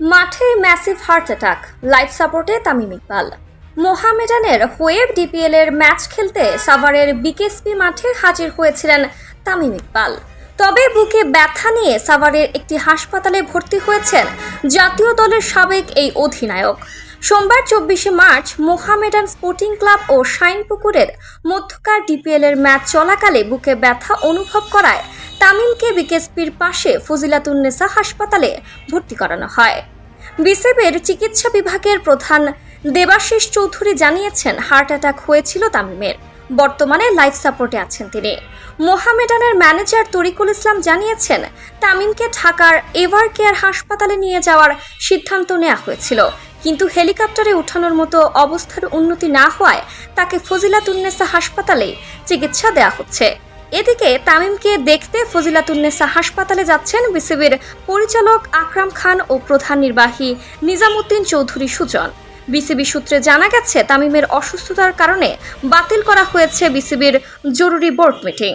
মাঠে massive heart attack. Life সাপোর্টে তামিম ইকবাল। মোহামেডানের হয়ে ডিপিএল এর ম্যাচ খেলতে সাভারের বিকেএসপি মাঠে হাজির হয়েছিলেন তামিম ইকবাল। তবে বুকে ব্যথা নিয়ে সাভারের একটি হাসপাতালে ভর্তি হয়েছেন জাতীয় দলের সাবেক এই অধিনায়ক। সোমবার চব্বিশে মার্চ মোহামেডান স্পোর্টিং ক্লাব ও শাইনপুকুরের মধ্যকার ডিপিএল এর ম্যাচ চলাকালে বুকে ব্যথা অনুভব করায় তামিমকে বিকেএসপির পাশে ফজিলাতুন্নেসা হাসপাতালে ভর্তি করানো হয়। বিসিবির চিকিৎসা বিভাগের প্রধান দেবাশিস চৌধুরী জানিয়েছেন, হার্ট অ্যাটাক হয়েছিল তামিমের। বর্তমানে লাইফ সাপোর্টে আছেন তিনি। মোহামেডানের ম্যানেজার তরিকুল ইসলাম জানিয়েছেন, তামিমকে ঢাকার এভার কেয়ার হাসপাতালে নিয়ে যাওয়ার সিদ্ধান্ত নেওয়া হয়েছিল। কিন্তু হেলিকপ্টারে ওঠানোর মতো অবস্থার উন্নতি না হওয়ায় তাকে ফজিলাতুন্নেসা হাসপাতালে চিকিৎসা দেওয়া হচ্ছে। এদিকে তামিমকে দেখতে ফজিলাতুন্নেসা হাসপাতালে যাচ্ছেন বিসিবির পরিচালক আকরাম খান ও প্রধান নির্বাহী নিজামুদ্দিন চৌধুরী সুজন। বিসিবি সূত্রে জানা গেছে, তামিমের অসুস্থতার কারণে বাতিল করা হয়েছে বিসিবির জরুরি বোর্ড মিটিং।